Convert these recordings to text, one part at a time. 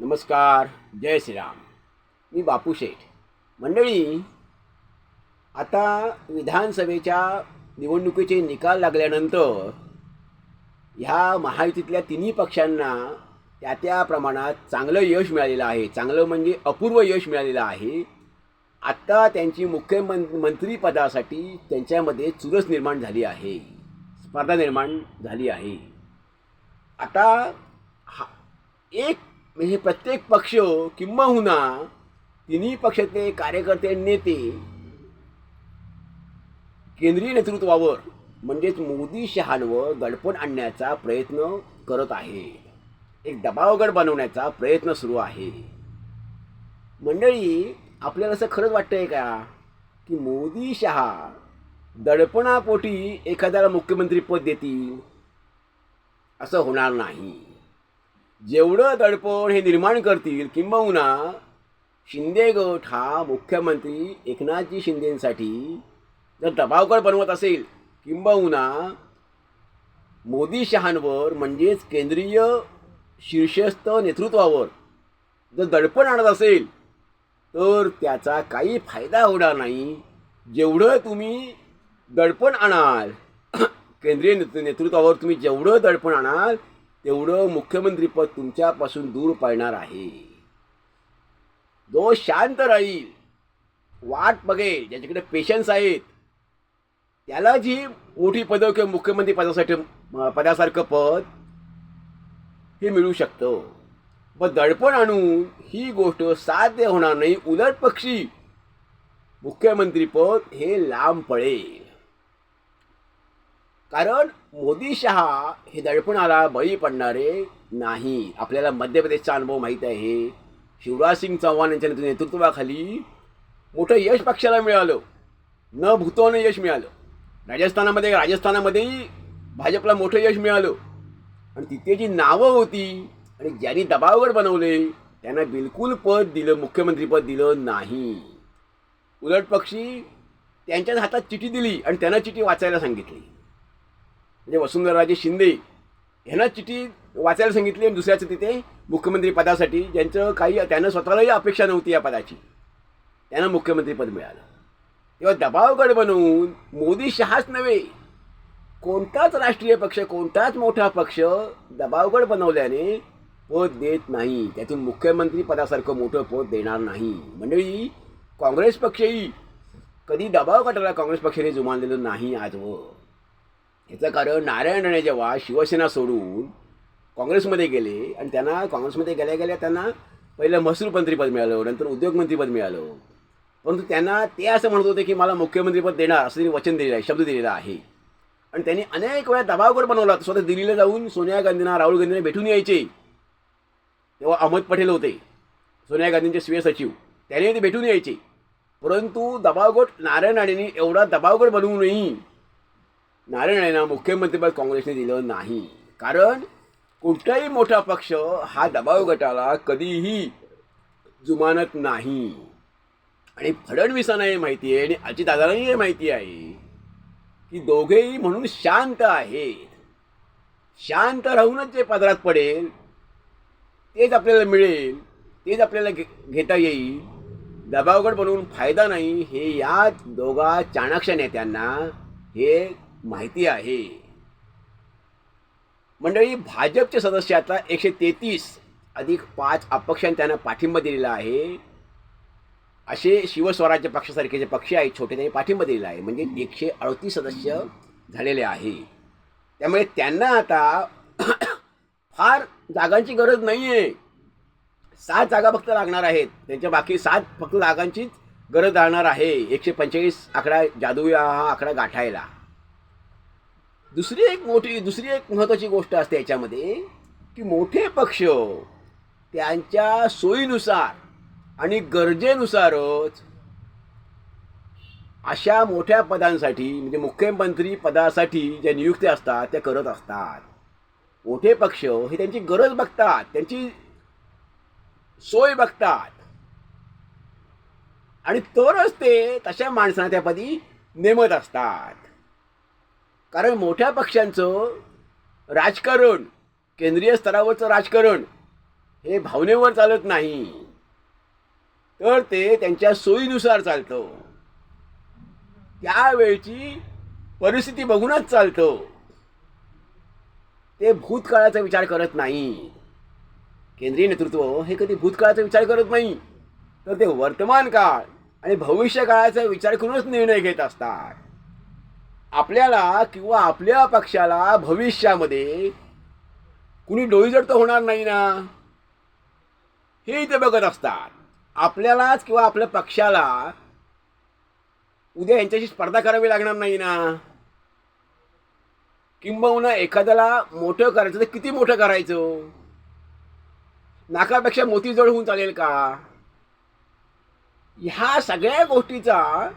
नमस्कार जय श्रीराम. मी बापू शेठ. मंडळी आता विधानसभेच्या निवडणुकीचे निकाल लागल्यानंतर ह्या महायुतीतल्या तिन्ही पक्षांना त्या त्या प्रमाणात चांगलं यश मिळालेलं आहे. चांगलं म्हणजे अपूर्व यश मिळालेलं आहे. आत्ता त्यांची मुख्यमं मंत्रीपदासाठी त्यांच्यामध्ये चुरस निर्माण झाली आहे. स्पर्धा निर्माण झाली आहे. आता हा एक म्हणजे प्रत्येक पक्ष हो, किंबहुना तिन्ही पक्षातले कार्यकर्ते नेते केंद्रीय नेतृत्वावर म्हणजेच मोदी शहांवर दडपण आणण्याचा प्रयत्न करत आहे. एक दबावगड बनवण्याचा प्रयत्न सुरू आहे. मंडळी आपल्याला असं खरंच वाटतंय का की मोदी शहा दडपणापोटी एखाद्याला मुख्यमंत्रीपद देतील? असं होणार नाही. जेवढं दडपण हे निर्माण करतील किंबहुना शिंदे गट हा मुख्यमंत्री एकनाथजी शिंदेंसाठी जर दबावगड बनवत असेल किंबहुना मोदी शहांवर म्हणजेच केंद्रीय शीर्षस्थ नेतृत्वावर जर दडपण आणत असेल तर त्याचा काही फायदा होणार नाही. जेवढं तुम्ही दडपण आणाल केंद्रीय नेतृ नेतृत्वावर तुम्ही जेवढं दडपण आणाल तेवढं मुख्यमंत्रीपद तुमच्यापासून दूर पडणार आहे. जो शांत राहील. वाट बघेल. ज्याच्याकडे पेशन्स आहेत त्याला जी मोठी पदं किंवा मुख्यमंत्री पदासाठी पदासारखं पद हे मिळू शकतं. पण दडपण आणून ही गोष्ट साध्य होणार नाही. उलट पक्षी मुख्यमंत्रीपद हे लांब पडेल. कारण मोदी शहा हे दडपणाला बळी पडणारे नाही. आपल्याला मध्य प्रदेशचा अनुभव माहीत आहे. शिवराज सिंग चौहान यांच्या नेतृत्वाखाली मोठं यश पक्षाला मिळालं. न भूतवानं यश मिळालं. राजस्थानामध्ये राजस्थानामध्येही भाजपला मोठं यश मिळालं. आणि तिथे जी नावं होती आणि ज्यांनी दबावगड बनवले त्यांना बिलकुल पद दिलं मुख्यमंत्रीपद दिलं नाही. उलट पक्षी त्यांच्याच हातात चिठी दिली आणि त्यांना चिठी वाचायला सांगितली. म्हणजे वसुंधराजे शिंदे ह्यांना चिठी वाचायला सांगितली आणि दुसऱ्याचं तिथे मुख्यमंत्री पदासाठी ज्यांचं काही त्यांना स्वतःलाही अपेक्षा नव्हती या पदाची. त्यांना मुख्यमंत्रीपद मिळालं. तेव्हा दबावगड बनवून मोदी शहाच नव्हे कोणताच राष्ट्रीय पक्ष कोणताच मोठा पक्ष दबावगड बनवल्याने पद देत नाही. त्यातून मुख्यमंत्री पदासारखं मोठं पद देणार नाही. मंडळी काँग्रेस पक्षही कधी दबाव गटाला काँग्रेस पक्षाने जुमानलेलं नाही आजवर. याचं कारण नारायण राणे जेव्हा शिवसेना सोडून काँग्रेसमध्ये गेले आणि त्यांना काँग्रेसमध्ये गेल्या गेल्या त्यांना पहिलं महसूल मंत्रीपद मिळालं नंतर उद्योगमंत्रीपद मिळालं. परंतु त्यांना ते असं म्हणत होते की मला मुख्यमंत्रीपद देणार असं त्यांनी वचन दिलेलं आहे शब्द दिलेला आहे. आणि त्यांनी अनेक वेळा दबावगड बनवला स्वतः दिल्लीला जाऊन सोनिया गांधींना राहुल गांधींना भेटून यायचे. तेव्हा अहमद पटेल होते सोनिया गांधींचे स्वीय सचिव. त्याने ते भेटून यायचे. परंतु दबावगट नारायण राणेंनी एवढा दबावगड बनवूनही नये. नारायणांना मुख्यमंत्रीपद काँग्रेसने दिलं नाही. कारण कुठलाही मोठा पक्ष हा दबाव गटाला कधीही जुमानत नाही. आणि फडणवीसांना हे माहिती आहे आणि अजितदादांनाही हे माहिती आहे की दोघेही म्हणून शांत आहेत. शांत राहूनच जे पदरात पडेल तेच आपल्याला मिळेल तेच आपल्याला घे घेता येईल. दबावगड बनवून फायदा नाही हे या दोघा चाणाक्ष नेत्यांना हे माहिती आहे. मंडळी भाजपचे सदस्य आता एकशे तेहतीस अधिक पाच अपक्षांनी त्यांना पाठिंबा दिलेला आहे. असे शिवस्वराज्य पक्षासारखे जे पक्ष आहेत छोटे त्यांनी पाठिंबा दिलेला आहे. म्हणजे एकशे अडतीस सदस्य झालेले आहे. त्यामुळे त्यांना आता फार जागांची गरज नाही आहे सात जागा फक्त लागणार आहेत. त्यांच्या बाकी सात फक्त जागांचीच गरज राहणार आहे. एकशे पंचेचाळीस आकडा जादू हा आकडा गाठायला. दुसरी एक मोठी दुसरी एक महत्त्वाची गोष्ट असते याच्यामध्ये की मोठे पक्ष त्यांच्या सोयीनुसार आणि गरजेनुसारच अशा मोठ्या पदांसाठी म्हणजे मुख्यमंत्री पदासाठी ज्या नियुक्त्या असतात त्या करत असतात. मोठे पक्ष हे त्यांची गरज बघतात त्यांची सोय बघतात. आणि तरच ते तशा माणसांना त्या पदी नेमत असतात. कारण मोठ्या पक्षांचं राजकारण केंद्रीय स्तरावरचं राजकारण हे भावनेवर चालत नाही. तर ते त्यांच्या सोयीनुसार चालतं. त्यावेळची परिस्थिती बघूनच चालतं. ते भूतकाळाचा विचार करत नाही. केंद्रीय नेतृत्व हे कधी भूतकाळाचा विचार करत नाही तर ते वर्तमान काळ आणि भविष्य काळाचा विचार करूनच निर्णय घेत असतात. आपल्याला किंवा आपल्या पक्षाला भविष्यामध्ये कुणी डोईजड तर होणार नाही ना? हे इथे बघत असतात. आपल्यालाच किंवा आपल्या पक्षाला उद्या यांच्याशी स्पर्धा करावी लागणार नाही ना? किंबहुना एखाद्याला मोठं करायचं तर किती मोठं करायचं? नाकापेक्षा मोतीजड होऊन चालेल का? ह्या सगळ्या गोष्टीचा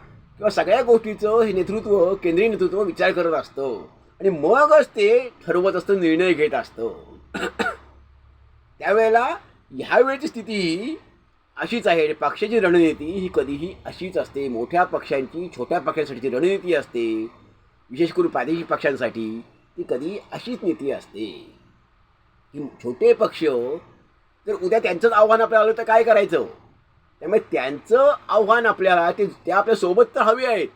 किंवा सगळ्या गोष्टीचं हे नेतृत्व केंद्रीय नेतृत्व विचार करत असतं. आणि मगच ते ठरवत असतं निर्णय घेत असतं. त्यावेळेला ह्यावेळेची स्थिती ही अशीच आहे. आणि पक्षाची रणनीती ही कधीही अशीच असते. मोठ्या पक्षांची छोट्या पक्षांसाठीची रणनीती असते. विशेष करून प्रादेशिक पक्षांसाठी ती कधी अशीच नीती असते. की छोटे पक्ष जर उद्या त्यांचंच आव्हान आपल्याला आलं तर काय करायचं? त्यामुळे त्यांचं आव्हान आपल्याला ते त्या आपल्यासोबत तर हवी आहेत.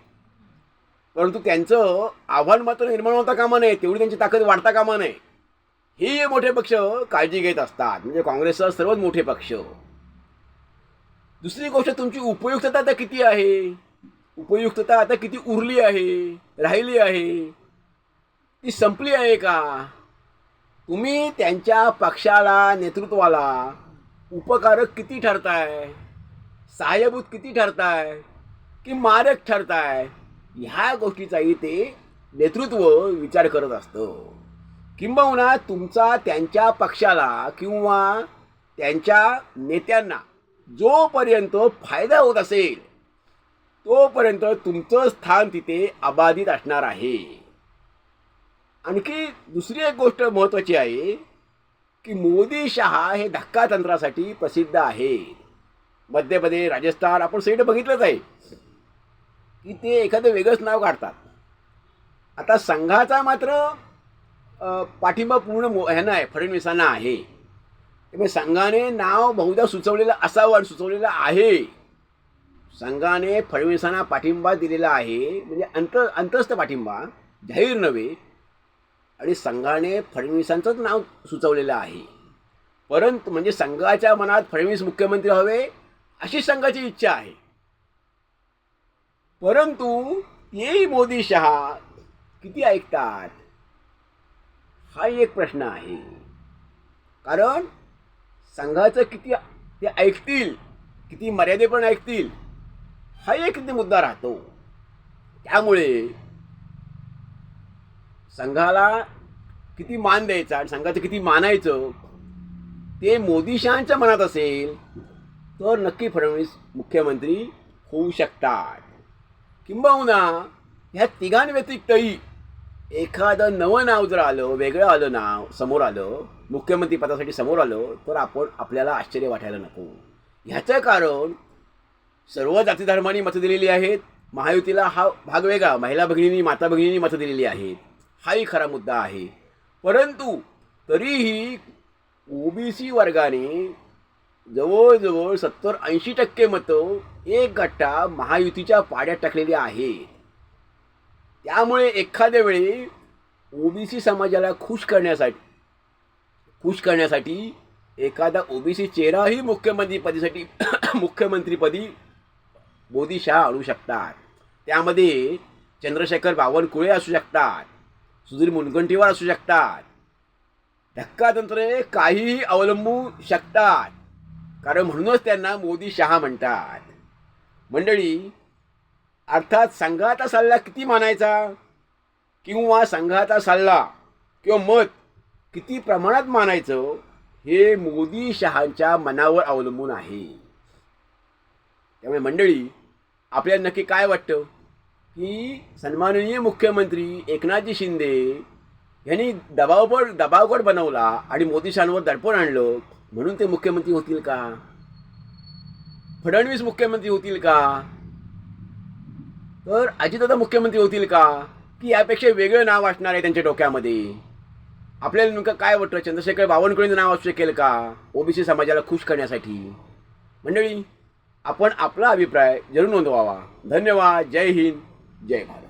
परंतु त्यांचं आव्हान मात्र निर्माण होता कामा नये तेवढी त्यांची ताकद वाढता कामा नये. हे मोठे पक्ष काळजी घेत असतात. म्हणजे काँग्रेससह सर्वच मोठे पक्ष. दुसरी गोष्ट तुमची उपयुक्तता आता किती आहे? उपयुक्तता आता किती उरली आहे? राहिली आहे? ती संपली आहे का? तुम्ही त्यांच्या पक्षाला नेतृत्वाला उपकारक किती ठरताय? सहाय्यभूत किती ठरताय? की मारक ठरताय? ह्या गोष्टीचाही ते नेतृत्व विचार करत असतं. किंबहुना तुमचा त्यांच्या पक्षाला किंवा त्यांच्या नेत्यांना जोपर्यंत फायदा होत असेल तोपर्यंत तुमचं स्थान तिथे अबाधित असणार आहे. आणखी दुसरी एक गोष्ट महत्त्वाची आहे की मोदी शहा हे धक्का तंत्रासाठी प्रसिद्ध मध्य प्रदेश राजस्थान आपण सगळं बघितलंच आहे. की ते एखादं वेगळंच नाव काढतात. आता संघाचा मात्र पाठिंबा पूर्ण मो ह्यांना आहे फडणवीसांना आहे. त्यामुळे संघाने नाव बहुधा सुचवलेलं असावं आणि सुचवलेलं आहे. संघाने फडणवीसांना पाठिंबा दिलेला आहे. म्हणजे अंत अंतस्थ पाठिंबा जाहीर नव्हे. आणि संघाने फडणवीसांचंच नाव सुचवलेलं आहे. परंतु म्हणजे संघाच्या मनात फडणवीस मुख्यमंत्री हवे अशी संघाची इच्छा आहे. परंतु तेही मोदी शहा किती ऐकतात? हा एक प्रश्न आहे. कारण संघाचं किती ते ऐकतील किती मर्यादेपण ऐकतील हा एक मुद्दा राहतो. त्यामुळे संघाला किती मान द्यायचा आणि संघाचं किती मानायचं ते मोदी शहांच्या मनात असेल तर नक्की फडणवीस मुख्यमंत्री होऊ शकतात. किंबहुना ह्या तिघांव्यतिरिक्तही एखादं नवं नाव जर आलं वेगळं आलं नाव समोर आलं मुख्यमंत्री पदासाठी समोर आलं तर आपण आपल्याला आश्चर्य वाटायला नको. ह्याचं कारण सर्व जाती धर्मांनी मतं दिलेली आहेत. महायुतीला हा भाग वेगळा महिला भगिनींनी माता भगिनींनी मतं दिलेली आहेत. हाही खरा मुद्दा आहे. परंतु तरीही ओबीसी वर्गाने जवळजवळ सत्तर ऐंशी टक्के मतं एक गट्टा महायुतीच्या पाड्यात टाकलेली आहे. त्यामुळे एखाद्या वेळी ओबीसी समाजाला खुश करण्यासाठी खुश करण्यासाठी एखादा ओबीसी चेहराही मुख्यमंत्रीपदीसाठी मुख्यमंत्रीपदी मोदी शहा आणू शकतात. त्यामध्ये चंद्रशेखर बावनकुळे असू शकतात सुधीर मुनगंटीवार असू शकतात. धक्कातंत्रे काहीही अवलंबू शकतात. कारण म्हणूनच त्यांना मोदी शहा म्हणतात. मंडळी अर्थात संघाचा सल्ला किती मानायचा? किंवा संघाचा सल्ला किंवा मत किती प्रमाणात मानायचं? हे मोदी शहांच्या मनावर अवलंबून आहे. त्यामुळे मंडळी आपल्याला नक्की काय वाटतं? की सन्माननीय मुख्यमंत्री एकनाथजी शिंदे यांनी दबावपड दबावगड बनवला आणि मोदी शहांवर दडपण आणलं. म्हणून ते मुख्यमंत्री होतील का? फडणवीस मुख्यमंत्री होतील का? तर अजितदादा मुख्यमंत्री होतील का? की यापेक्षा वेगळं नाव असणार आहे त्यांच्या डोक्यामध्ये. आपल्याला नेमकं काय वाटतं? चंद्रशेखर बावनकुळेंचं नाव असू शकेल का? ओबीसी समाजाला खुश करण्यासाठी. मंडळी आपण आपला अभिप्राय जरूर नोंदवावा. धन्यवाद. जय हिंद. जय भारत.